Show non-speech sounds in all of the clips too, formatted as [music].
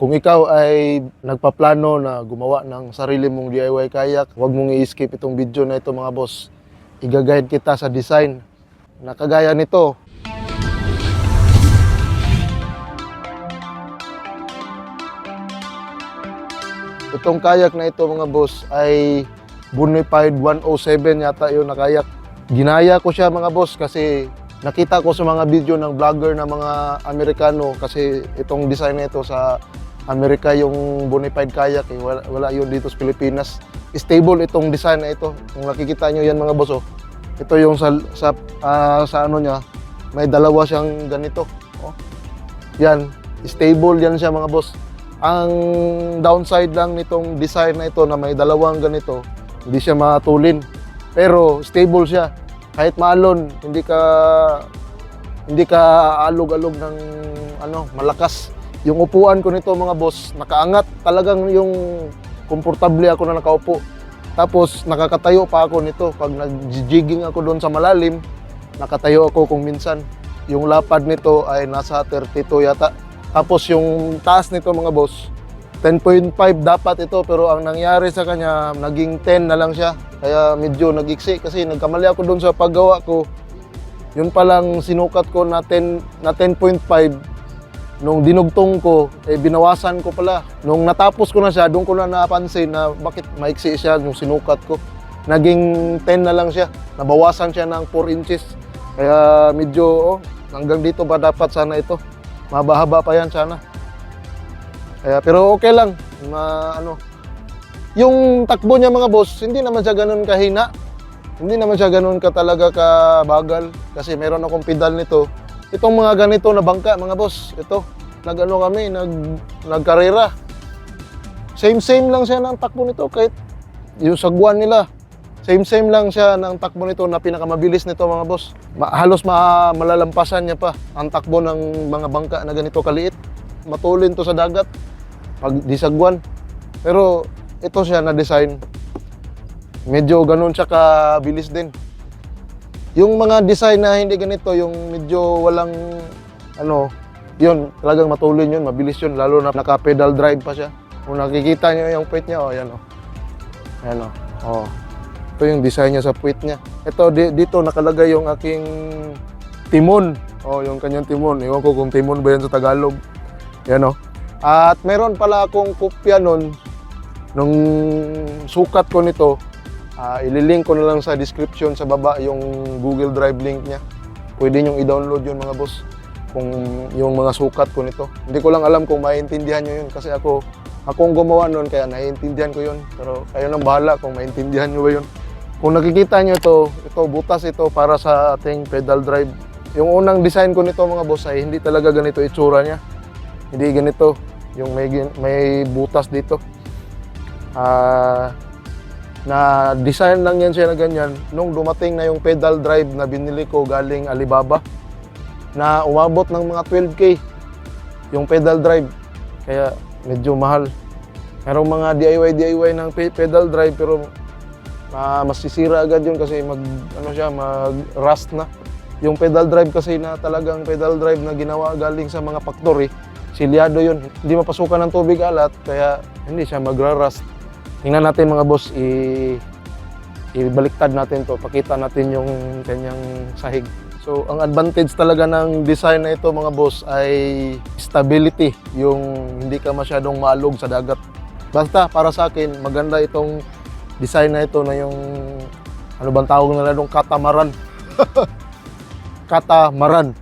Kung ikaw ay nagpaplano na gumawa ng sarili mong DIY kayak, huwag mong i-skip itong video na ito mga boss. Iga-guide kita sa design na kagaya nito. Itong kayak na ito mga boss ay Bonified 107 yata yun na kayak. Ginaya ko siya mga boss kasi nakita ko sa mga video ng vlogger na mga Amerikano kasi itong design na ito sa Amerika yung Bonified kayak eh. wala, wala yun dito sa Pilipinas. Stable itong design na ito. Kung nakikita nyo yan mga boss oh. Ito yung sa sa, ah, sa ano niya may dalawa siyang ganito. Oh. Yan, stable yan siya mga boss. Ang downside lang nitong design na ito na may dalawang ganito, hindi siya matulin. Pero stable siya. Kahit maalon, hindi ka hindi ka alog-alog ng ano, malakas. Yung upuan ko nito mga boss, nakaangat talagang yung komportable ako na nakaupo. Tapos nakakatayo pa ako nito pag nag-jigging ako doon sa malalim, nakatayo ako kung minsan. Yung lapad nito ay nasa 32 yata. Tapos yung taas nito mga boss, 10.5 dapat ito pero ang nangyari sa kanya naging 10 na lang siya. Kaya medyo nagiksi kasi nagkamali ako doon sa paggawa ko. Yun palang sinukat ko na 10 na 10.5 nung dinugtong ko eh binawasan ko pala. Nung natapos ko na siya, doon ko na napansin na bakit maiksi siya nung sinukat ko. Naging 10 na lang siya. Nabawasan siya ng 4 inches. Kaya medyo oh, hanggang dito ba dapat sana ito. Mabahaba pa yan sana. Kaya, pero okay lang. Ma, ano, yung takbo niya mga boss, hindi naman siya ganun kahina. Hindi naman siya ganun ka talaga kabagal. Kasi meron akong pedal nito. Itong mga ganito na bangka, mga boss, ito. Nag-ano kami, nag, nagkarera. Same-same lang siya ng takbo nito kahit yung sagwan nila. Same-same lang siya ng takbo nito na pinakamabilis nito mga boss. Halos ma- malalampasan niya pa ang takbo ng mga bangka na ganito kaliit. Matulin to sa dagat pag di sagwan. Pero ito siya na design. Medyo ganun siya kabilis din. Yung mga design na hindi ganito, yung medyo walang ano, yun, talagang matulin yun, mabilis yun, lalo na naka-pedal drive pa siya. Kung nakikita niyo yung puwet niya, oh, yan oh. Yan oh. oh. Ito yung design niya sa puwet niya. Ito, di- dito nakalagay yung aking timon. Oh, yung kanyang timon. Ewan ko kung timon ba yan sa Tagalog. Yan oh. At meron pala akong kopya nun, nung sukat ko nito, Ah, ililink ko na lang sa description sa baba yung Google Drive link niya. Pwede nyo i-download yun mga boss kung yung mga sukat ko nito. Hindi ko lang alam kung maintindihan nyo yun kasi ako akong gumawa nun kaya naiintindihan ko yun. Pero kayo nang bahala kung maintindihan nyo ba yun. Kung nakikita nyo ito, ito butas ito para sa ating pedal drive. Yung unang design ko nito mga boss ay hindi talaga ganito itsura niya. Hindi ganito. Yung may, may butas dito. Ah na design lang yan siya na ganyan. Nung dumating na yung pedal drive na binili ko galing Alibaba na umabot ng mga 12k yung pedal drive. Kaya medyo mahal. Merong mga DIY DIY ng pe- pedal drive pero ah, masisira agad yun kasi mag ano siya mag rust na. Yung pedal drive kasi na talagang pedal drive na ginawa galing sa mga factory silyado yun. Hindi mapasukan ng tubig alat kaya hindi siya magra-rust Tingnan natin mga boss, i ibaliktad natin to, pakita natin yung kanyang sahig. So, ang advantage talaga ng design na ito mga boss ay stability, yung hindi ka masyadong maalog sa dagat. Basta para sa akin, maganda itong design na ito na yung ano bang tawag nila nung katamaran. [laughs] katamaran.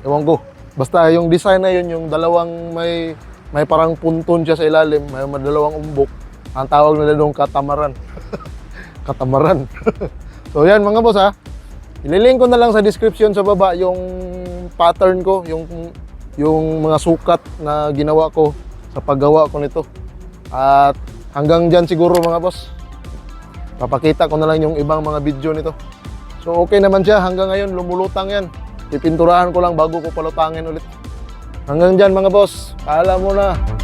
Ewan ko. Basta yung design na yun, yung dalawang may may parang punton siya sa ilalim, may may dalawang umbok. Ang tawag nila doon katamaran. [laughs] katamaran. [laughs] so yan mga boss ha. Ililink ko na lang sa description sa baba yung pattern ko, yung yung mga sukat na ginawa ko sa paggawa ko nito. At hanggang dyan siguro mga boss. Papakita ko na lang yung ibang mga video nito. So okay naman siya hanggang ngayon lumulutang yan. Pipinturahan ko lang bago ko palutangin ulit. Hanggang dyan mga boss. Paalam muna.